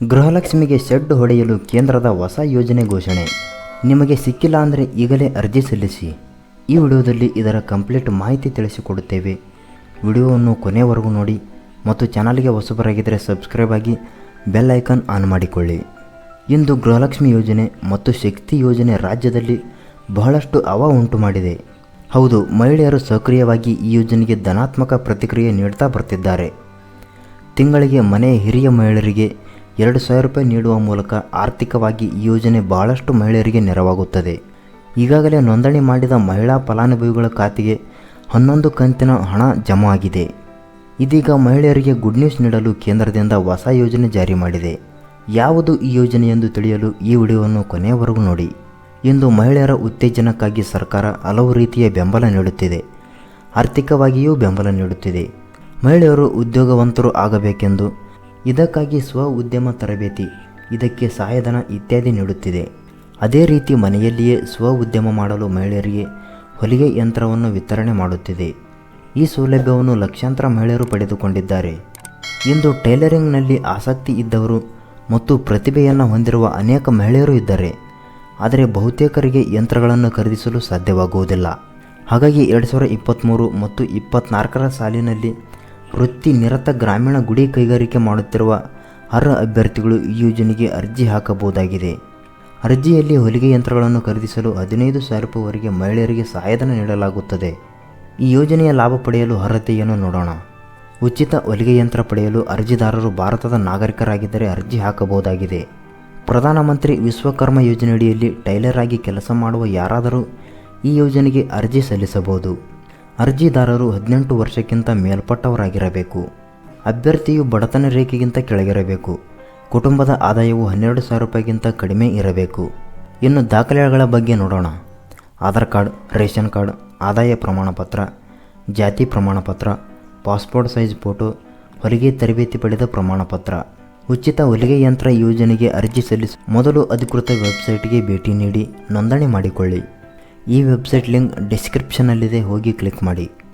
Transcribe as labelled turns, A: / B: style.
A: ಗೃಹಲಕ್ಷ್ಮಿಗೆ shed ಹೊಡೆಯಲು ಕೇಂದ್ರದ ಹೊಸ ಯೋಜನೆ ಘೋಷಣೆ. ನಿಮಗೆ ಸಿಕ್ಕಿಲ್ಲ ಅಂದರೆ ಈಗಲೇ ಅರ್ಜಿ ಸಲ್ಲಿಸಿ. ಈ ವಿಡಿಯೋದಲ್ಲಿ ಇದರ ಕಂಪ್ಲೀಟ್ ಮಾಹಿತಿ ತಿಳಿಸಿಕೊಡುತ್ತೇವೆ. ವಿಡಿಯೋವನ್ನು ಕೊನೆಯವರೆಗೂ ನೋಡಿ ಮತ್ತು ಚಾನಲ್ಗೆ ಹೊಸಬರಾಗಿದ್ದರೆ ಸಬ್ಸ್ಕ್ರೈಬ್ ಆಗಿ ಬೆಲ್ ಐಕಾನ್ ಆನ್ ಮಾಡಿಕೊಳ್ಳಿ. ಇಂದು ಗೃಹಲಕ್ಷ್ಮಿ ಯೋಜನೆ ಮತ್ತು ಶಕ್ತಿ ಯೋಜನೆ ರಾಜ್ಯದಲ್ಲಿ ಬಹಳಷ್ಟು ಅವ ಉಂಟು ಮಾಡಿದೆ. ಹೌದು, ಮಹಿಳೆಯರು ಸಕ್ರಿಯವಾಗಿ ಈ ಯೋಜನೆಗೆ ಧನಾತ್ಮಕ ಪ್ರತಿಕ್ರಿಯೆ ನೀಡ್ತಾ ಬರ್ತಿದ್ದಾರೆ. ತಿಂಗಳಿಗೆ ಮನೆ ಹಿರಿಯ ಮಹಿಳೆಯರಿಗೆ ಎರಡು ಸಾವಿರ ರೂಪಾಯಿ ನೀಡುವ ಮೂಲಕ ಆರ್ಥಿಕವಾಗಿ ಈ ಯೋಜನೆ ಬಹಳಷ್ಟು ಮಹಿಳೆಯರಿಗೆ ನೆರವಾಗುತ್ತದೆ. ಈಗಾಗಲೇ ನೋಂದಣಿ ಮಾಡಿದ ಮಹಿಳಾ ಫಲಾನುಭವಿಗಳ ಖಾತೆಗೆ ಹನ್ನೊಂದು ಕಂತಿನ ಹಣ ಜಮಾ ಆಗಿದೆ. ಇದೀಗ ಮಹಿಳೆಯರಿಗೆ ಗುಡ್ ನ್ಯೂಸ್ ನೀಡಲು ಕೇಂದ್ರದಿಂದ ಹೊಸ ಯೋಜನೆ ಜಾರಿ ಮಾಡಿದೆ. ಯಾವುದು ಈ ಯೋಜನೆ ಎಂದು ತಿಳಿಯಲು ಈ ವಿಡಿಯೋವನ್ನು ಕೊನೆಯವರೆಗೂ ನೋಡಿ. ಇಂದು ಮಹಿಳೆಯರ ಉತ್ತೇಜನಕ್ಕಾಗಿ ಸರ್ಕಾರ ಹಲವು ರೀತಿಯ ಬೆಂಬಲ ನೀಡುತ್ತಿದೆ. ಆರ್ಥಿಕವಾಗಿಯೂ ಬೆಂಬಲ ನೀಡುತ್ತಿದೆ. ಮಹಿಳೆಯರು ಉದ್ಯೋಗವಂತರು ಆಗಬೇಕೆಂದು ಇದಕ್ಕಾಗಿ ಸ್ವ ಉದ್ಯಮ ತರಬೇತಿ, ಇದಕ್ಕೆ ಸಹಾಯಧನ ಇತ್ಯಾದಿ ನೀಡುತ್ತಿದೆ. ಅದೇ ರೀತಿ ಮನೆಯಲ್ಲಿಯೇ ಸ್ವ ಉದ್ಯಮ ಮಾಡಲು ಮಹಿಳೆಯರಿಗೆ ಹೊಲಿಗೆ ಯಂತ್ರವನ್ನು ವಿತರಣೆ ಮಾಡುತ್ತಿದೆ. ಈ ಸೌಲಭ್ಯವನ್ನು ಲಕ್ಷಾಂತರ ಮಹಿಳೆಯರು ಪಡೆದುಕೊಂಡಿದ್ದಾರೆ. ಇಂದು ಟೈಲರಿಂಗ್ನಲ್ಲಿ ಆಸಕ್ತಿ ಇದ್ದವರು ಮತ್ತು ಪ್ರತಿಭೆಯನ್ನು ಹೊಂದಿರುವ ಅನೇಕ ಮಹಿಳೆಯರು ಇದ್ದಾರೆ. ಆದರೆ ಬಹುತೇಕರಿಗೆ ಯಂತ್ರಗಳನ್ನು ಖರೀದಿಸಲು ಸಾಧ್ಯವಾಗುವುದಿಲ್ಲ. ಹಾಗಾಗಿ ಎರಡು ಸಾವಿರದ ಇಪ್ಪತ್ತ್ಮೂರು ಮತ್ತು ಇಪ್ಪತ್ತ್ನಾಲ್ಕರ ಸಾಲಿನಲ್ಲಿ ವೃತ್ತಿ ನಿರತ ಗ್ರಾಮೀಣ ಗುಡಿ ಕೈಗಾರಿಕೆ ಮಾಡುತ್ತಿರುವ ಅರ್ಹ ಅಭ್ಯರ್ಥಿಗಳು ಈ ಯೋಜನೆಗೆ ಅರ್ಜಿ ಹಾಕಬಹುದಾಗಿದೆ. ಅರ್ಜಿಯಲ್ಲಿ ಹೊಲಿಗೆ ಯಂತ್ರಗಳನ್ನು ಖರೀದಿಸಲು ಹದಿನೈದು ಸಾವಿರ ರೂಪಾಯಿವರೆಗೆ ಮಹಿಳೆಯರಿಗೆ ಸಹಾಯಧನ ನೀಡಲಾಗುತ್ತದೆ. ಈ ಯೋಜನೆಯ ಲಾಭ ಪಡೆಯಲು ಅರ್ಹತೆಯನ್ನು ನೋಡೋಣ. ಉಚಿತ ಹೊಲಿಗೆ ಯಂತ್ರ ಪಡೆಯಲು ಅರ್ಜಿದಾರರು ಭಾರತದ ನಾಗರಿಕರಾಗಿದ್ದರೆ ಅರ್ಜಿ ಹಾಕಬಹುದಾಗಿದೆ. ಪ್ರಧಾನಮಂತ್ರಿ ವಿಶ್ವಕರ್ಮ ಯೋಜನೆಯಡಿಯಲ್ಲಿ ಟೈಲರ್ ಆಗಿ ಕೆಲಸ ಮಾಡುವ ಯಾರಾದರೂ ಈ ಯೋಜನೆಗೆ ಅರ್ಜಿ ಸಲ್ಲಿಸಬಹುದು. ಅರ್ಜಿದಾರರು ಹದಿನೆಂಟು ವರ್ಷಕ್ಕಿಂತ ಮೇಲ್ಪಟ್ಟವರಾಗಿರಬೇಕು. ಅಭ್ಯರ್ಥಿಯು ಬಡತನ ರೇಖೆಗಿಂತ ಕೆಳಗಿರಬೇಕು. ಕುಟುಂಬದ ಆದಾಯವು ಹನ್ನೆರಡು ಸಾವಿರ ರೂಪಾಯಿಗಿಂತ ಕಡಿಮೆ ಇರಬೇಕು. ಇನ್ನು ದಾಖಲೆಗಳ ಬಗ್ಗೆ ನೋಡೋಣ. ಆಧಾರ್ ಕಾರ್ಡ್, ರೇಷನ್ ಕಾರ್ಡ್, ಆದಾಯ ಪ್ರಮಾಣಪತ್ರ, ಜಾತಿ ಪ್ರಮಾಣಪತ್ರ, ಪಾಸ್ಪೋರ್ಟ್ ಸೈಜ್ ಫೋಟೋ, ಹೊಲಿಗೆ ತರಬೇತಿ ಪಡೆದ ಪ್ರಮಾಣಪತ್ರ. ಉಚಿತ ಹೊಲಿಗೆ ಯಂತ್ರ ಯೋಜನೆಗೆ ಅರ್ಜಿ ಸಲ್ಲಿಸಿ ಮೊದಲು ಅಧಿಕೃತ ವೆಬ್ಸೈಟ್ಗೆ ಭೇಟಿ ನೀಡಿ ನೋಂದಣಿ ಮಾಡಿಕೊಳ್ಳಿ. ಈ ವೆಬ್ಸೈಟ್ ಲಿಂಕ್ ಡಿಸ್ಕ್ರಿಪ್ಷನ್ನಲ್ಲಿದೆ ಹೋಗಿ ಕ್ಲಿಕ್ ಮಾಡಿ.